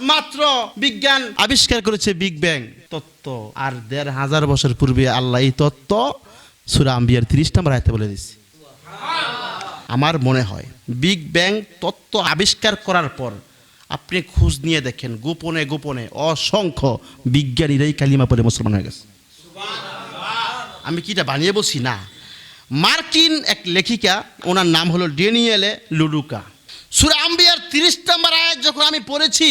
মাত্র বিজ্ঞান আবিষ্কার করেছে বিগ ব্যাং তত্ত্ব আর দেড় হাজার বছর পূর্বে আল্লাহ এই তত্ত্ব সুরা আম্বিয়ার তিরিশ নম্বর আয়তে বলে দিচ্ছে আমার মনে হয় বিগ ব্যাং তত্ত্ব আবিষ্কার করার পর আপনি খোঁজ নিয়ে দেখেন গোপনে গোপনে অসংখ্য বিজ্ঞানীরাই কালিমা পরে মুসলমান হয়ে গেছে। আমি কি এটা বানিয়ে বলছি? না। মার্কিন এক লেখিকা, ওনার নাম হলো ডেনিয়েলে লুডুকা সুরা আম্বিয়ার তিরিশ নম্বর আয়াত যখন আমি পড়েছি,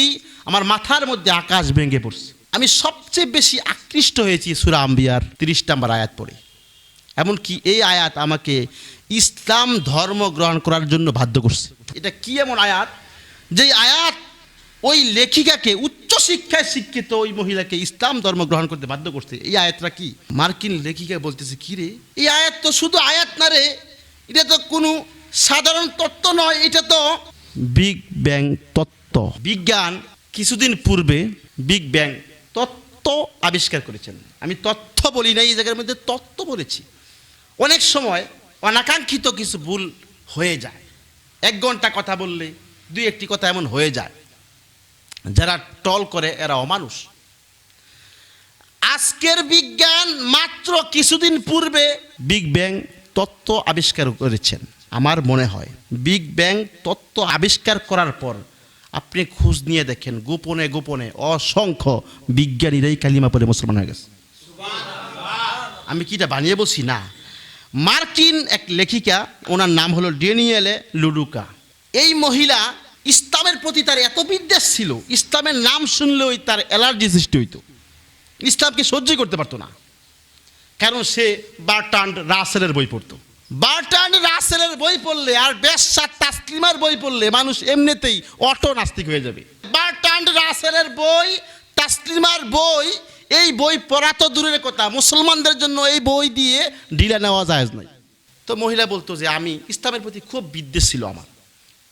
আমার মাথার মধ্যে আকাশ ভেঙে পড়ছে। আমি সবচেয়ে বেশি আকৃষ্ট হয়েছি সুরা আম্বিয়ার তিরিশ নম্বর আয়াত পড়ে। এমনকি এই আয়াত আমাকে ইসলাম ধর্ম গ্রহণ করার জন্য বাধ্য করছে। এটা কি এমন আয়াত? যে আয়াত ওই লেখিকাকে উচ্চশিক্ষায় শিক্ষিত ওই মহিলাকে ইসলাম ধর্ম গ্রহণ করতে বাধ্য করছে। এই আয়াতটা কি? মার্কিন লেখিকা বলতেছে, কি রে? এই আয়াত তো শুধু আয়াত না রে। এটা তো কোনো সাধারণ তত্ত্ব নয় এটা তো বিগ ব্যাং তত্ত্ব। বিজ্ঞান কিছুদিন পূর্বে বিগ ব্যাং তত্ত্ব আবিষ্কার করেছেন। আমি তথ্য বলি না এই জায়গার মধ্যে তত্ত্ব বলেছি। অনেক সময় অনাকাঙ্ক্ষিত কিছু ভুল হয়ে যায়। এক ঘণ্টা কথা বললে দুই একটি কথা এমন হয়ে যায়। যারা টল করে এরা অমানুষ। আজকের বিজ্ঞান মাত্র কিছুদিন পূর্বে বিগ ব্যাং তত্ত্ব আবিষ্কার করেছেন। আমার মনে হয় বিগ ব্যাং তত্ত্ব আবিষ্কার করার পর আপনি খোঁজ নিয়ে দেখেন, গোপনে গোপনে অসংখ্য বিজ্ঞানীরাই কালিমা পরে মুসলমান হয়ে গেছে। আমি কি এটা বানিয়ে বসি না। মার্কিন এক লেখিকা, ওনার নাম হলো ডেনিয়েলে লুডুকা। এই মহিলা ইসলামের প্রতি তার এত বিদ্বেষ ছিল, ইসলামের নাম শুনলেই তার অ্যালার্জি সৃষ্টি হইতো। ইসলামকে সহ্য করতে পারতো না। কারণ সে বার্টান্ড রাসেলের বই পড়তো। বার্টান্ড রাসেলের বই পড়লে আর বেশার তাসলিমার বই পড়লে মানুষ এমনিতেই অটো নাস্তিক হয়ে যাবে। বার্টান্ড রাসেলের বই, তাসলিমার বই, এই বই পড়া তো দূরের কথা। মুসলমানদের জন্য এই বই দিয়ে ঢিলা নেওয়া যায় নাই। তো মহিলা বলতো যে, আমি ইসলামের প্রতি খুব বিদ্বেষ ছিল আমার।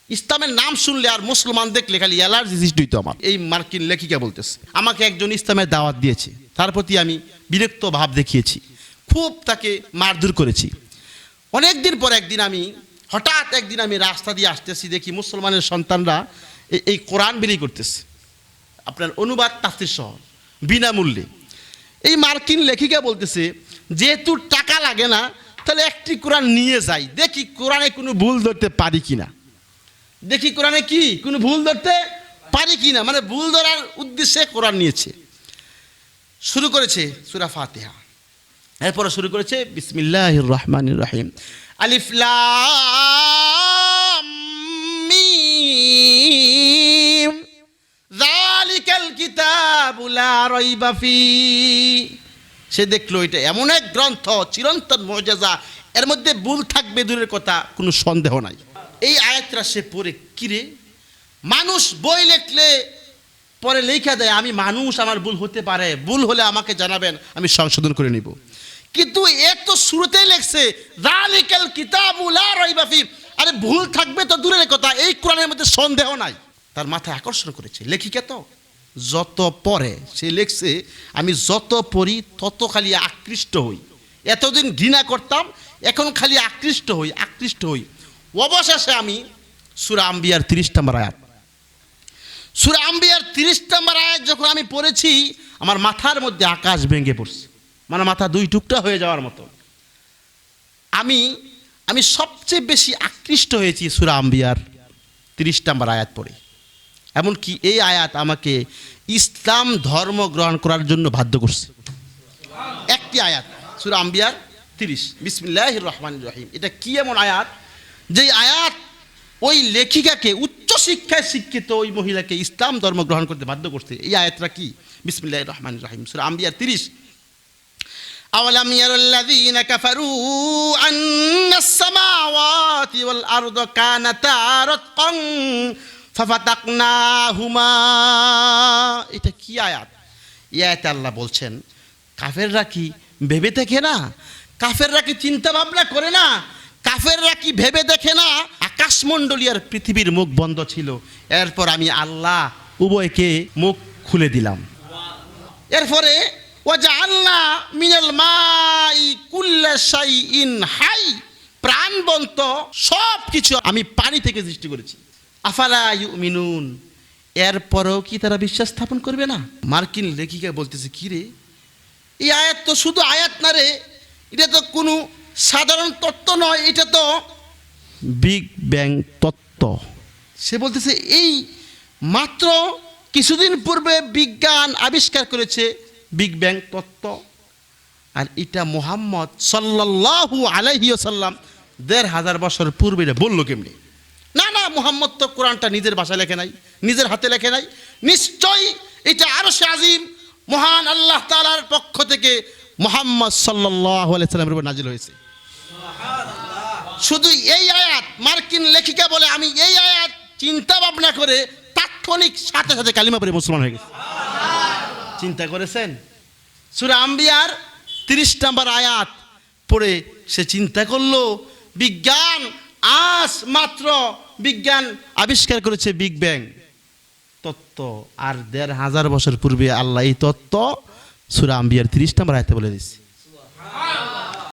ইসলামের নাম শুনলে আর মুসলমান দেখলে খালি অ্যালার্জি সৃষ্টি হইতো আমার। এই মার্কিন লেখিকা বলতেছে, আমাকে একজন ইসলামের দাওয়াত দিয়েছে। তার প্রতি আমি বিরক্ত ভাব দেখিয়েছি। খুব তাকে মারধর করেছি। অনেক দিন পর একদিন আমি, হঠাৎ একদিন আমি রাস্তা দিয়ে আসতেছি, দেখি মুসলমানের সন্তানরা এই কোরআন বিলি করতেছে। আপনার অনুবাদ তাফসির সহ, বিনামূল্যে। এই মার্কিন লেখিকা বলতেছে, যেহেতু টাকা লাগে না, তাহলে একটি কোরআন নিয়ে যাই। দেখি কোরআনে কোনো ভুল ধরতে পারি কি না দেখি কোরআনে কি? কোনো ভুল ধরতে পারি কি না মানে ভুল ধরার উদ্দেশ্যে কোরআন নিয়েছে। শুরু করেছে সুরা ফাতিহা। এরপরে শুরু করেছে বিসমিল্লাহ রহমান রহিম। আলিফলাম মিম। যালিকাল কিতাবু লা রাইবা ফি। সে দেখল এটা এমন এক গ্রন্থ, চিরন্তন মর্যাদা এর মধ্যে ভুল থাকবে দূরের কথা, কোনো সন্দেহ নাই। এই আয়াতটা সে পড়ে কিরে মানুষ বই লেখলে পরে লেখা দেয়, আমি মানুষ, আমার ভুল হতে পারে। ভুল হলে আমাকে জানাবেন, আমি সংশোধন করে নিব। কিন্তু এ তো শুরুতেই লেখছে রালিকাল কিতাবুলা রইবাফি আরে ভুল থাকবে তো দূরের কথা, এই কোরআনের মধ্যে সন্দেহ নাই। তার মাথায় আকর্ষণ করেছে, লেখিকা তো। যত পড়ে, সে লেখছে, আমি যত পড়ি, তত খালি আকৃষ্ট হই। এতদিন ঘৃণা করতাম, এখন খালি আকৃষ্ট হই আকৃষ্ট হই। অবশেষে আমি সুরা আম্বিয়ার তিরিশ নম্বর আয়াত। সুরা আম্বিয়ার তিরিশ নম্বর আয়াত যখন আমি পড়েছি, আমার মাথার মধ্যে আকাশ ভেঙে পড়ছে। মানে মাথা দুই টুকটা হয়ে যাওয়ার মতো। আমি আমি সবচেয়ে বেশি আকৃষ্ট হয়েছি সুরা আম্বিয়ার তিরিশ নম্বর আয়াত পড়ে। এমনকি এই আয়াত আমাকে ইসলাম ধর্ম গ্রহণ করার জন্য বাধ্য করছে। একটি আয়াত, সুরা আম্বিয়ার তিরিশ। বিসমিল্লাহ রহমান রহিম। এটা কি এমন আয়াত? যে আয়াত ওই লেখিকাকে উচ্চশিক্ষায় শিক্ষিত ওই মহিলাকে ইসলাম ধর্ম গ্রহণ করতে বাধ্য করছে। এই আয়াতটা কি? বিসমিল্লাহ রহমান রহিম। সুরা আম্বিয়ার তিরিশ أولم ير الذين كفروا أن السماوات والأرض كانتا رتقا ففتقناهما এটা কি আয়াত এই আয়াতে আল্লাহ বলছেন কাফেররা কি ভেবে দেখে না কাফেররা কি চিন্তা ভাবনা করে না কাফেররা কি ভেবে দেখে না আকাশমণ্ডলী আর পৃথিবীর মুখ বন্ধ ছিল এরপর আমি আল্লাহ উভয়কে মুখ খুলে দিলাম এরপরে ওয়াজআলনা মিনাল মাই কুল্লা শাইইন হাই। প্রাণবন্ত সব কিছু আমি পানি থেকে সৃষ্টি করেছি। আফালা ইউমিনুন। এরপরেও কি তারা বিশ্বাস স্থাপন করবে না? মার্কিন লেখিকা বলতেছে, কি রে? এই আয়াত তো শুধু আয়াত না রে। এটা তো কোনো সাধারণ তত্ত্ব নয়, এটা তো বিগ ব্যাং তত্ত্ব। সে বলতেছে, এই মাত্র কিছুদিন পূর্বে বিজ্ঞান আবিষ্কার করেছে বিগ ব্যাং তত্ত্ব আর এটা মোহাম্মদ সাল্লাল্লাহু আলাইহি সাল্লাম দেড় হাজার বছর পূর্বে এটা বলল কেমনি? না না, মোহাম্মদ তো কোরআনটা নিজের ভাষায় লেখে নাই, নিজের হাতে লেখে নাই। নিশ্চয়ই এটা আরও সে আজিম, মহান আল্লাহ তালার পক্ষ থেকে মোহাম্মদ সাল্লাল্লাহু আলাইহি সাল্লামের উপর নাজিল হয়েছে। শুধু এই আয়াত, মার্কিন লেখিকা বলে আমি এই আয়াত চিন্তা ভাবনা করে তাৎক্ষণিক সাথে সাথে কালিমা পরে মুসলমান হয়ে গেছে। চিন্তা করেছেন? সুরা আম্বিয়ার তিরিশ নাম্বার আয়াত পড়ে সে চিন্তা করল, বিজ্ঞান আজ মাত্র বিজ্ঞান আবিষ্কার করেছে বিগ ব্যাং তত্ত্ব আর দেড় হাজার বছর পূর্বে আল্লাহ এই তত্ত্ব সুরা আম্বিয়ার তিরিশ নাম্বার আয়াতে বলে দিচ্ছে